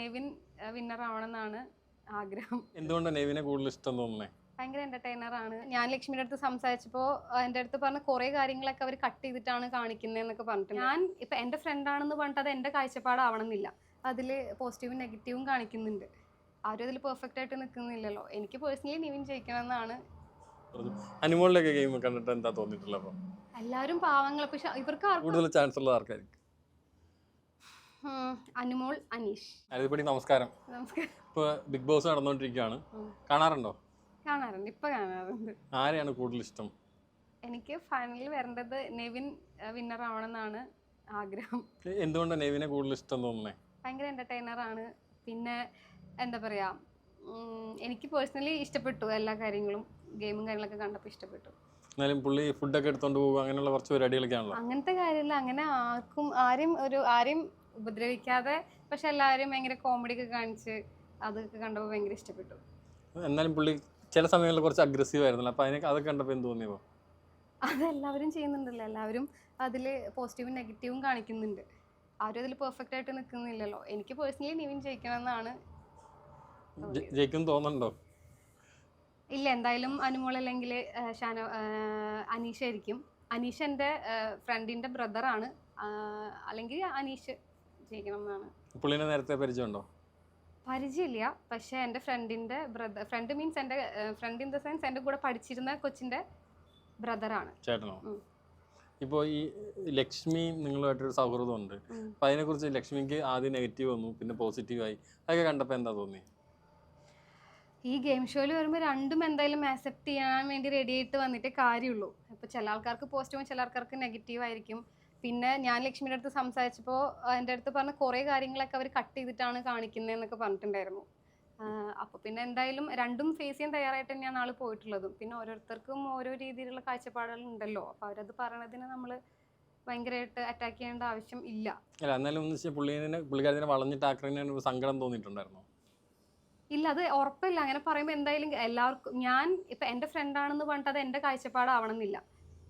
Nevin winner ആവണമെന്നാണ് ആഗ്രഹം. എന്തുകൊണ്ടാണ് നെവിനെ കൂടുതൽ ഇഷ്ടം തോന്നുന്നത് ഭയങ്കര എന്റർടൈനർ ആണ്. ഞാൻ ലക്ഷ്മിയുടെ അടുത്ത് സംസാരിച്ചപ്പോൾ എന്റെ അടുത്ത് പറഞ്ഞ കുറേ കാര്യങ്ങളൊക്കെ അവർ കട്ട് ചെയ്തിട്ടാണ് കാണിക്കുന്നതെന്നൊക്കെ പറഞ്ഞിട്ട് ഞാൻ ഇപ്പം എന്റെ ഫ്രണ്ടാണെന്ന് പറഞ്ഞിട്ട് അത് എന്റെ കാഴ്ചപ്പാടാവണമെന്നില്ല. അതിൽ പോസിറ്റീവും നെഗറ്റീവും കാണിക്കുന്നുണ്ട്. ആരും അതിൽ പെർഫെക്റ്റ് ആയിട്ട് നിൽക്കുന്നില്ലല്ലോ എനിക്ക് പേഴ്സണലി നിവിൻ ജയിക്കണമെന്നാണ്. അനുമോളിലൊക്കെ ഗെയിം കണ്ടിട്ട് എന്താ തോന്നിയിട്ടുള്ളത് എല്ലാവരും പാവങ്ങൾ പക്ഷെ ഇവർക്ക് ആർക്കും കൂടുതൽ ചാൻസ് ഉള്ള ആർക്കായിരിക്കും? അനുമോൾ അനീഷ്. അരുതിപ്പടി നമസ്കാരം. നമസ്കാരം. ഇപ്പൊ ബിഗ് ബോസ് നടന്നുകൊണ്ടിരിക്കുകയാണ് കാണാറുണ്ടോ? കാണാറുണ്ട് ഇപ്പൊ കാണാറുണ്ട്. ആരെയാണ് കൂടുതൽ ഇഷ്ടം? എനിക്ക് ഫൈനലിൽ വരേണ്ടത് നെവിൻ വിന്നർ ആവണമെന്നാണ് ആഗ്രഹം. എന്തുകൊണ്ടാണ് നെവിനെ കൂടുതൽ ഇഷ്ടം തോന്നുന്നേ? ഭയങ്കര എന്റർടൈനർ ആണ്. പിന്നെ എന്താ പറയാ എനിക്ക് പേഴ്സണലി ഇഷ്ടപ്പെട്ടു എല്ലാ കാര്യങ്ങളും. ഗെയിമും കാര്യങ്ങളൊക്കെ കണ്ടപ്പോൾ ഇഷ്ടപ്പെട്ടു. എന്നാലും പുള്ളി ഫുഡൊക്കെ എടുത്തോണ്ട് പോകും അങ്ങനെയുള്ള കുറച്ച് പരിപാടികളൊക്കെ ആണല്ലോ അങ്ങനത്തെ കാര്യമില്ല അങ്ങനെ ആർക്കും ആരും ഒരു ആരെയും ഉപദ്രവിക്കാതെ പക്ഷെ എല്ലാവരും ഭയങ്കര കോമഡി ഒക്കെ കാണിച്ച് അതൊക്കെ കണ്ടപ്പോൾ ഭയങ്കര ഇഷ്ടപ്പെട്ടു. എന്നാലും പുള്ളി ചില സമയങ്ങളിൽ കുറച്ച് അഗ്രസീവ് ആയിരുന്നല്ലോ. അപ്പോൾ അതിനൊക്കെ അതൊക്കെ കണ്ടപ്പോൾ എന്ത് തോന്നിയോ അതെല്ലാവരും ചെയ്യുന്നുണ്ടല്ലോ. എല്ലാവരും അതിൽ പോസിറ്റീവും നെഗറ്റീവും കാണിക്കുന്നുണ്ട്. ആരും അതിൽ പെർഫെക്റ്റ് ആയിട്ട് നിൽക്കുന്നില്ലല്ലോ എനിക്ക് പേഴ്സണലി നിവിൻ ജയിക്കണം എന്നാണ് ജയിക്കും തോന്നുന്നുണ്ടോ? ഇല്ല എന്തായാലും അനുമോൾ അല്ലെങ്കിൽ ഷാന അനീഷ അനീഷ് ആയിരിക്കും. അനീഷ് എന്റെ ഫ്രണ്ടിന്റെ ബ്രദറാണ് അല്ലെങ്കിൽ അനീഷ്. എന്നാണ് പുള്ളിനെ നേരത്തെ പരിചയമുണ്ടോ? പരിചയമില്ല. പക്ഷേ എന്റെ ഫ്രണ്ടിന്റെ ബ്രദർ ഫ്രണ്ട് മീൻസ് എന്റെ ഫ്രണ്ട് ഇൻ ദ സെൻസ് എന്റെ കൂടെ പഠിച്ചിരുന്ന കൊച്ചിന്റെ ബ്രദറാണ്. ചേട്ടനോ. ഇപ്പോൾ ഈ ലക്ഷ്മി നിങ്ങളുമായിട്ടൊരു സൗഹൃദമുണ്ട്. ഉം. അപ്പോൾ അതിനെക്കുറിച്ച് ലക്ഷ്മിക്ക് ആദ്യം നെഗറ്റീവ് വന്നു പിന്നെ പോസിറ്റീവായി. അതൊക്കെ കണ്ടപ്പോൾ എന്താ തോന്നി? ഈ ഗെയിം ഷോയിൽ വരുമ്പോൾ രണ്ടും എന്തായാലും ആക്സെപ്റ്റ് ചെയ്യാൻ വേണ്ടി റെഡി ആയിട്ട് വന്നിട്ടേ കാര്യമുള്ളൂ. ഇപ്പോൾ ചില ആൾക്കാർക്ക് പോസിറ്റീവും ചില ആൾക്കാർക്ക് നെഗറ്റീവ് ആയിരിക്കും. പിന്നെ ഞാൻ ലക്ഷ്മിയുടെ അടുത്ത് സംസാരിച്ചപ്പോൾ എന്റെ അടുത്ത് പറഞ്ഞ കുറേ കാര്യങ്ങളൊക്കെ അവർ കട്ട് ചെയ്തിട്ടാണ് കാണിക്കുന്നതെന്നൊക്കെ പറഞ്ഞിട്ടുണ്ടായിരുന്നു. അപ്പോൾ പിന്നെ എന്തായാലും രണ്ടും ഫേസ് ചെയ്യാൻ തയ്യാറായിട്ട് തന്നെയാണ് ആൾ പോയിട്ടുള്ളതും. പിന്നെ ഓരോരുത്തർക്കും ഓരോ രീതിയിലുള്ള കാഴ്ചപ്പാടുകൾ ഉണ്ടല്ലോ അപ്പോൾ അവരത് പറയണതിന് നമ്മൾ ഭയങ്കരമായിട്ട് അറ്റാക്ക് ചെയ്യേണ്ട ആവശ്യം ഇല്ല. അല്ല എന്നാലും എന്ന് വെച്ചാൽ പുള്ളിനെ പുള്ളിക്കാരത്തിനെ വളഞ്ഞിട്ട് ആക്രമിക്കാൻ ഒരു സങ്കടം തോന്നിയിട്ടുണ്ടായിരുന്നു? ഇല്ല അത് ഉറപ്പില്ല. അങ്ങനെ പറയുമ്പോൾ എന്തായാലും എല്ലാവർക്കും ഞാൻ ഇപ്പം എന്റെ ഫ്രണ്ടാണെന്ന് പറഞ്ഞിട്ട് അത് എന്റെ കാഴ്ചപ്പാടാവണമെന്നില്ല.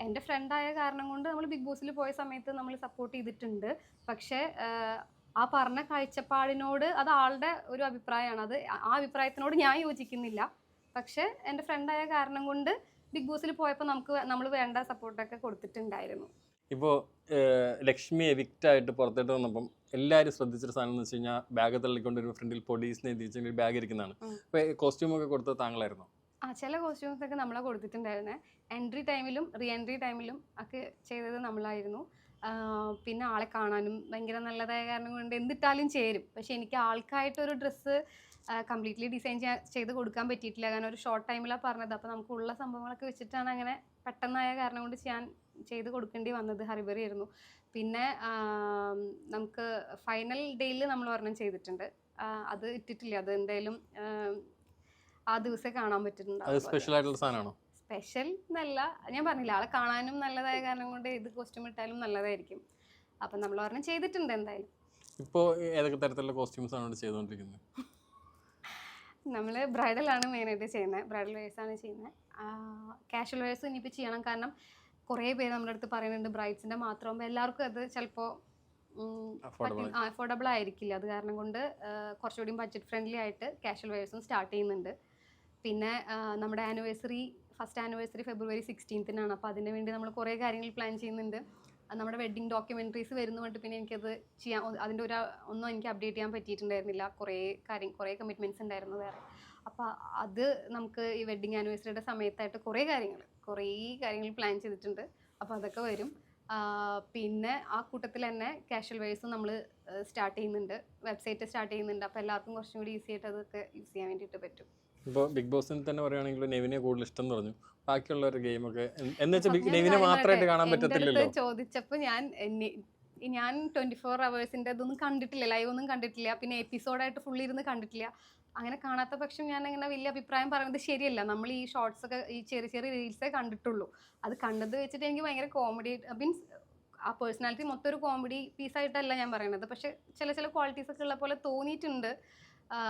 എന്റെ ഫ്രണ്ടായ കാരണം കൊണ്ട് നമ്മൾ ബിഗ് ബോസിൽ പോയ സമയത്ത് നമ്മൾ സപ്പോർട്ട് ചെയ്തിട്ടുണ്ട്. പക്ഷേ ആ പറഞ്ഞ കാഴ്ചപ്പാടിനോട് അത് ആളുടെ ഒരു അഭിപ്രായമാണ്. അത് ആ അഭിപ്രായത്തിനോട് ഞാൻ യോജിക്കുന്നില്ല. പക്ഷേ എന്റെ ഫ്രണ്ടായ കാരണം കൊണ്ട് ബിഗ് ബോസിൽ പോയപ്പോൾ നമുക്ക് നമ്മൾ വേണ്ട സപ്പോർട്ടൊക്കെ കൊടുത്തിട്ടുണ്ടായിരുന്നു. ഇപ്പോൾ ലക്ഷ്മി എവിക്റ്റ് ആയിട്ട് പുറത്തോട്ട് വന്നപ്പം എല്ലാവരും ശ്രദ്ധിച്ചൊരു സാധനം എന്ന് വെച്ച് കഴിഞ്ഞാൽ ബാഗ് തള്ളിക്കൊണ്ട് ഒരു ഫ്രണ്ടിൽ പൊടീസിനെ തിരിച്ചു ബാഗ് ഇരിക്കുന്നതാണ്. അപ്പോൾ കോസ്റ്റ്യൂമൊക്കെ കൊടുത്തത് താങ്കളായിരുന്നു? ആ ചില കോസ്റ്റ്യൂംസ് ഒക്കെ നമ്മളെ കൊടുത്തിട്ടുണ്ടായിരുന്നേ. എൻട്രി ടൈമിലും റീ എൻട്രി ടൈമിലും ഒക്കെ ചെയ്തത് നമ്മളായിരുന്നു. പിന്നെ ആളെ കാണാനും ഭയങ്കര നല്ലതായ കാരണം കൊണ്ട് എന്തിട്ടാലും ചേരും. പക്ഷെ എനിക്ക് ആൾക്കായിട്ടൊരു ഡ്രസ്സ് കംപ്ലീറ്റ്ലി ഡിസൈൻ ചെയ്യാൻ ചെയ്ത് കൊടുക്കാൻ പറ്റിയിട്ടില്ല. കാരണം ഒരു ഷോർട്ട് ടൈമിലാണ് പറഞ്ഞത്. അപ്പോൾ നമുക്കുള്ള സംഭവങ്ങളൊക്കെ വെച്ചിട്ടാണ് അങ്ങനെ പെട്ടെന്നായ കാരണം കൊണ്ട് ഞാൻ ചെയ്ത് കൊടുക്കേണ്ടി വന്നത്. ഹറിബറി ആയിരുന്നു. പിന്നെ നമുക്ക് ഫൈനൽ ഡേയിൽ നമ്മൾ ഒരെണ്ണം ചെയ്തിട്ടുണ്ട്. അത് ഇട്ടിട്ടില്ല. അത് എന്തായാലും ആ, ദിവസമേ കാണാൻ പറ്റുന്നുണ്ടാവും സ്പെഷ്യൽ ആയിട്ടുള്ള സാധനമാണോ? സ്പെഷ്യൽ എന്നല്ല. ഞാൻ പറഞ്ഞില്ല ആളെ കാണാനും നല്ലതായ കാരണം കൊണ്ട് ഏത് കോസ്റ്റ്യൂം ഇട്ടാലും നല്ലതായിരിക്കും. അപ്പം നമ്മൾ ഒരെണ്ണം ചെയ്തിട്ടുണ്ട് എന്തായാലും. ഇപ്പോ ഏതൊക്കെ തരത്തിലുള്ള കോസ്റ്റ്യൂംസ് ആണ് ചെയ്തുകൊണ്ടിരിക്കുന്നത്? നമ്മൾ ബ്രൈഡലാണ് മെയിനായിട്ട് ചെയ്യുന്നത്. ബ്രൈഡൽ വെയേഴ്സാണ് ചെയ്യുന്നത്. കാഷ്വൽ വേഴ്സ് ഇനിയിപ്പോൾ ചെയ്യണം. കാരണം കുറേ പേര് നമ്മുടെ അടുത്ത് പറയുന്നുണ്ട് ബ്രൈഡ്സിന്റെ മാത്രമാകുമ്പോൾ എല്ലാവർക്കും അത് ചിലപ്പോൾ അഫോർഡബിൾ ആയിരിക്കില്ല. അത് കാരണം കൊണ്ട് കുറച്ചുകൂടി ബഡ്ജറ്റ് ഫ്രണ്ട്ലി ആയിട്ട് കാഷ്വൽ വേഴ്സും സ്റ്റാർട്ട് ചെയ്യുന്നുണ്ട്. പിന്നെ നമ്മുടെ ആനിവേഴ്സറി ഫസ്റ്റ് ആനിവേഴ്സറി ഫെബ്രുവരി സിക്സ്റ്റീൻത്തിനാണ്. അപ്പോൾ അതിന് വേണ്ടി നമ്മൾ കുറേ കാര്യങ്ങൾ പ്ലാൻ ചെയ്യുന്നുണ്ട്. നമ്മുടെ വെഡ്ഡിങ് ഡോക്യുമെന്ററീസ് വരുന്ന കൊണ്ട് പിന്നെ എനിക്കത് ചെയ്യാൻ അതിന്റെ ഒരു ഒന്നും എനിക്ക് അപ്ഡേറ്റ് ചെയ്യാൻ പറ്റിയിട്ടുണ്ടായിരുന്നില്ല. കുറേ കാര്യം കുറേ കമ്മിറ്റ്മെന്റ്സ് ഉണ്ടായിരുന്നു വേറെ. അപ്പോൾ അത് നമുക്ക് ഈ വെഡ്ഡിങ് ആനിവേഴ്സറിയുടെ സമയത്തായിട്ട് കുറേ കാര്യങ്ങൾ കുറേ കാര്യങ്ങൾ പ്ലാൻ ചെയ്തിട്ടുണ്ട്. അപ്പോൾ അതൊക്കെ വരും. പിന്നെ ആ കൂട്ടത്തിൽ തന്നെ കാഷ്വൽ വൈസ് നമ്മൾ സ്റ്റാർട്ട് ചെയ്യുന്നുണ്ട്. വെബ്സൈറ്റ് സ്റ്റാർട്ട് ചെയ്യുന്നുണ്ട്. അപ്പോൾ എല്ലാവർക്കും കുറച്ചും കൂടി ഈസി ആയിട്ട് അതൊക്കെ യൂസ് ചെയ്യാൻ വേണ്ടിയിട്ട് പറ്റും. ഇപ്പോൾ ബിഗ് ബോസിൽ തന്നെ പറയുകയാണെങ്കിൽ നെവിനെ കൂടുതൽ ഇഷ്ടം എന്ന് പറഞ്ഞു. ബാക്കിയുള്ള ഒരു ഗെയിമൊക്കെ എന്ന് വെച്ചാൽ നെവിനെ മാത്രമായിട്ട്? കാണാൻ പറ്റത്തില്ലല്ലോ? ചോദിച്ചപ്പോൾ ഞാൻ ഞാൻ ട്വന്റി ഫോർ അവേഴ്സിന്റെ ഇതൊന്നും കണ്ടിട്ടില്ല. ലൈവ് ഒന്നും കണ്ടിട്ടില്ല. പിന്നെ എപ്പിസോഡായിട്ട് ഫുള്ളി ഇരുന്ന് കണ്ടിട്ടില്ല. അങ്ങനെ കാണാത്ത പക്ഷം ഞാൻ അങ്ങനെ വലിയ അഭിപ്രായം പറയുന്നത് ശരിയല്ല. നമ്മൾ ഈ ഷോർട്സ് ഒക്കെ ഈ ചെറിയ ചെറിയ റീൽസേ കണ്ടിട്ടുള്ളൂ. അത് കണ്ടത് വെച്ചിട്ട് എനിക്ക് ഭയങ്കര കോമഡി മീൻസ് ആ പേഴ്സണാലിറ്റി മൊത്തം ഒരു കോമഡി പീസായിട്ടല്ല ഞാൻ പറയുന്നത് പക്ഷെ ചില ചില ക്വാളിറ്റീസ് ഒക്കെ ഉള്ള പോലെ തോന്നിയിട്ടുണ്ട്.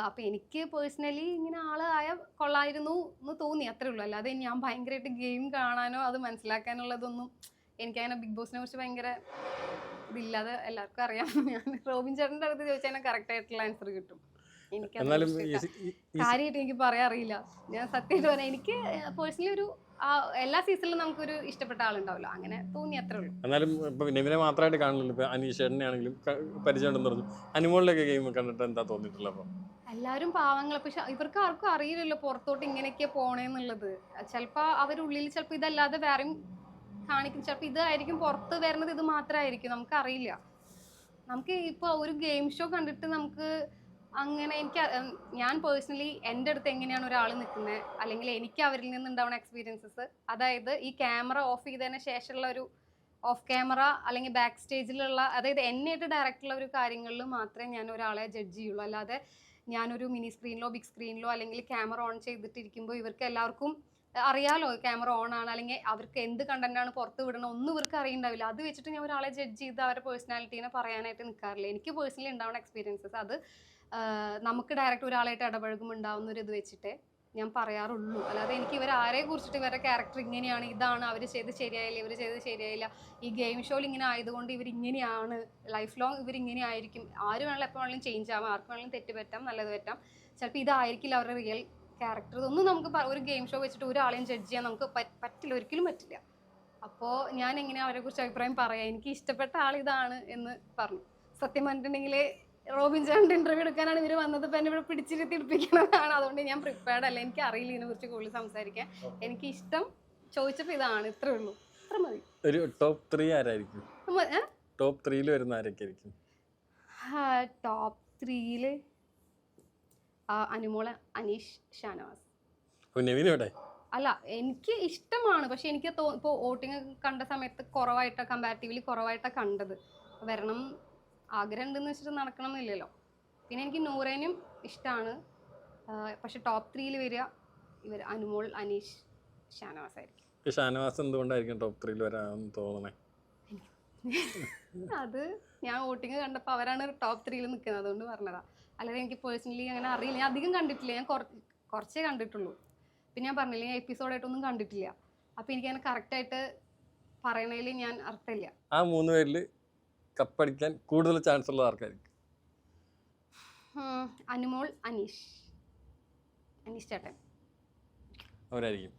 അപ്പോൾ എനിക്ക് പേഴ്സണലി ഇങ്ങനെ ആളായ കൊള്ളായിരുന്നു എന്ന് തോന്നി അത്രേ ഉള്ളൂ. അല്ലാതെ ഞാൻ ഭയങ്കരമായിട്ട് ഗെയിം കാണാനോ അത് മനസ്സിലാക്കാനുള്ളതൊന്നും എനിക്കങ്ങനെ ബിഗ് ബോസിനെ കുറിച്ച് ഭയങ്കര ഇതില്ലാതെ എല്ലാവർക്കും അറിയാം. ഞാൻ റോബിൻ ചേട്ടന്റെ അടുത്ത് ചോദിച്ചാൽ കറക്റ്റ് ആയിട്ടുള്ള ആൻസർ കിട്ടും. എനിക്ക് എന്നാലും കാര്യമായിട്ട് എനിക്ക് പറയാൻ അറിയില്ല. ഞാൻ സത്യം പറയാം എനിക്ക് പേഴ്സണലി ഒരു എല്ലാ സീസണിലും നമുക്കൊരു ഇഷ്ടപ്പെട്ട ആളുണ്ടാവല്ലോ. അങ്ങനെ തോന്നി അത്രേ ഉള്ളൂ. എന്നാലും ഇപ്പൊ നിവിനെ മാത്രമായിട്ട് കാണില്ലല്ലോ ഇപ്പൊ അനീഷേട്ടനെ ആണെങ്കിലും പരിചയമുണ്ടെന്ന് പറഞ്ഞു. അനുമോളിലൊക്കെ ഗെയിം കണ്ടിട്ട് എന്താ തോന്നിയിട്ടുള്ളത് അപ്പൊ? എല്ലാവരും പാവങ്ങൾ പക്ഷെ ഇവർക്ക് ആർക്കും അറിയില്ലല്ലോ പുറത്തോട്ട് ഇങ്ങനെയൊക്കെ പോണേന്നുള്ളത്. ചിലപ്പോൾ അവരുള്ളിൽ ചിലപ്പോൾ ഇതല്ലാതെ വേറെയും കാണിക്കും. ചിലപ്പോൾ ഇതായിരിക്കും പുറത്ത് വരുന്നത് ഇത് മാത്രമായിരിക്കും നമുക്ക് അറിയില്ല നമുക്ക് ഇപ്പോൾ ഒരു ഗെയിം ഷോ കണ്ടിട്ട് നമുക്ക് അങ്ങനെ എനിക്ക് ഞാൻ പേഴ്സണലി എന്റെ അടുത്ത് എങ്ങനെയാണ് ഒരാൾ നിൽക്കുന്നത് അല്ലെങ്കിൽ എനിക്ക് അവരിൽ നിന്നുണ്ടാവുന്ന എക്സ്പീരിയൻസസ് അതായത് ഈ ക്യാമറ ഓഫ് ചെയ്തതിന് ശേഷമുള്ള ഒരു ഓഫ് ക്യാമറ അല്ലെങ്കിൽ ബാക്ക് സ്റ്റേജിലുള്ള അതായത് എന്നെയായിട്ട് ഡയറക്റ്റുള്ള ഒരു കാര്യങ്ങളിൽ മാത്രമേ ഞാൻ ഒരാളെ ജഡ്ജ് ചെയ്യുള്ളൂ. അല്ലാതെ ഞാനൊരു മിനി സ്ക്രീനിലോ ബിഗ് സ്ക്രീനിലോ അല്ലെങ്കിൽ ക്യാമറ ഓൺ ചെയ്തിട്ടിരിക്കുമ്പോൾ ഇവർക്ക് എല്ലാവർക്കും അറിയാലോ ക്യാമറ ഓൺ ആണ്. അല്ലെങ്കിൽ അവർക്ക് എന്ത് കണ്ടന്റാണ് പുറത്ത് വിടണം ഒന്നും ഇവർക്ക് അറിയണ്ടാവില്ല. അത് വെച്ചിട്ട് ഞാൻ ഒരാളെ ജഡ്ജ് ചെയ്ത് അവരുടെ പേഴ്സണാലിറ്റീനെ പറയാനായിട്ട് നിൽക്കാറില്ല എനിക്ക് പേഴ്സണലി ഉണ്ടാവുന്ന എക്സ്പീരിയൻസസ് അത് നമുക്ക് ഡയറക്റ്റ് ഒരാളായിട്ട് ഇടപഴകുമ്പോൾ ഉണ്ടാവുന്ന ഒരു ഇത് വെച്ചിട്ട് ഞാൻ പറയാറുള്ളൂ. അല്ലാതെ എനിക്ക് ഇവർ ആരെ കുറിച്ചിട്ട് ഇവരുടെ ക്യാരക്ടർ ഇങ്ങനെയാണ് ഇതാണ് അവർ ചെയ്ത് ശരിയായില്ല ഇവർ ചെയ്ത് ശരിയായില്ല. ഈ ഗെയിം ഷോയിൽ ഇങ്ങനെ ആയതുകൊണ്ട് ഇവർ ഇങ്ങനെയാണ് ലൈഫ് ലോങ് ഇവർ ഇങ്ങനെ ആയിരിക്കും. ആര് വേണമെങ്കിലും എപ്പോൾ വേണമെങ്കിലും ചേഞ്ച് ആവാം ആർക്ക് വേണമെങ്കിലും തെറ്റ് പറ്റാം നല്ലത് പറ്റാം. ചിലപ്പോൾ ഇതായിരിക്കില്ല അവരുടെ റിയൽ ക്യാരക്ടർ ഇതൊന്നും നമുക്ക് ഒരു ഗെയിം ഷോ വെച്ചിട്ട് ഒരാളെയും ജഡ്ജ് ചെയ്യാൻ നമുക്ക് പറ്റില്ല ഒരിക്കലും പറ്റില്ല. അപ്പോൾ ഞാൻ എങ്ങനെ അവരെ കുറിച്ച് അഭിപ്രായം പറയാം? എനിക്ക് ഇഷ്ടപ്പെട്ട ആൾ ഇതാണ് എന്ന് പറഞ്ഞു. സത്യം പറഞ്ഞിട്ടുണ്ടെങ്കിൽ റോബിൻ ചാണ്ട് ഇന്റർവ്യൂ എടുക്കാനാണ് ഇവർ വന്നത്. ഇപ്പം എന്നെ ഇവിടെ പിടിച്ചിരുത്തി എടുപ്പിക്കണതാണ് അതുകൊണ്ട് ഞാൻ പ്രിപ്പയർഡ് അല്ല. എനിക്ക് അറിയില്ല ഇതിനെക്കുറിച്ച് കൂടുതൽ സംസാരിക്കാൻ. എനിക്ക് ഇഷ്ടം ചോദിച്ചപ്പോൾ ഇതാണ്. ഇത്രേ ഉള്ളൂ. അത്ര മതി. ഒരു ടോപ്പ് ത്രീ ആരായിരിക്കും? ടോപ്പ് ത്രീയിൽ വരുന്ന ആരൊക്കെ ആയിരിക്കും ടോപ്പ് ത്രീയിൽ അനുമോൾ അനീഷ് ഷാനവാസ്. അല്ല എനിക്ക് ഇഷ്ടമാണ്. പക്ഷെ എനിക്ക് തോ ഇപ്പോൾ വോട്ടിംഗ് കണ്ട സമയത്ത് കുറവായിട്ടാണ് കമ്പാരിറ്റീവ്ലി കുറവായിട്ടാണ് കണ്ടത്. വരണം ആഗ്രഹം ഉണ്ടെന്ന് വെച്ചിട്ട് നടക്കണം എന്നില്ലല്ലോ പിന്നെ എനിക്ക് നൂറേനും ഇഷ്ടമാണ് പക്ഷെ ടോപ്പ് ത്രീയിൽ വരിക ഇവർ അനുമോൾ അനീഷ് ഷാനവാസ് ആയിരിക്കും. ഷാനവാസ് എന്തുകൊണ്ടായിരിക്കും ടോപ്പ് ത്രീയിൽ വരാമെന്ന് തോന്നണേ? അത് ഞാൻ വോട്ടിംഗ് കണ്ടപ്പോൾ അവരാണ് ടോപ്പ് ത്രീയിൽ നിൽക്കുന്നത് അതുകൊണ്ട് പറഞ്ഞതാ. അല്ലാതെ എനിക്ക് പേഴ്സണലി അങ്ങനെ അറിയില്ല. ഞാൻ അധികം കണ്ടിട്ടില്ല. ഞാൻ കുറ കുറച്ചേ കണ്ടിട്ടുള്ളൂ. പിന്നെ ഞാൻ പറഞ്ഞില്ല ഞാൻ എപ്പിസോഡായിട്ടൊന്നും കണ്ടിട്ടില്ല. അപ്പോൾ എനിക്കങ്ങനെ കറക്റ്റായിട്ട് പറയണതിൽ ഞാൻ അർത്ഥമില്ല. ആ മൂന്ന് പേരിൽ കപ്പടിക്കാൻ കൂടുതൽ ചാൻസ് ഉള്ളത് ആർക്കായിരിക്കും? അനുമോൾ അനീഷ്. അനീഷ് ചേട്ടൻ. അവരായിരിക്കും.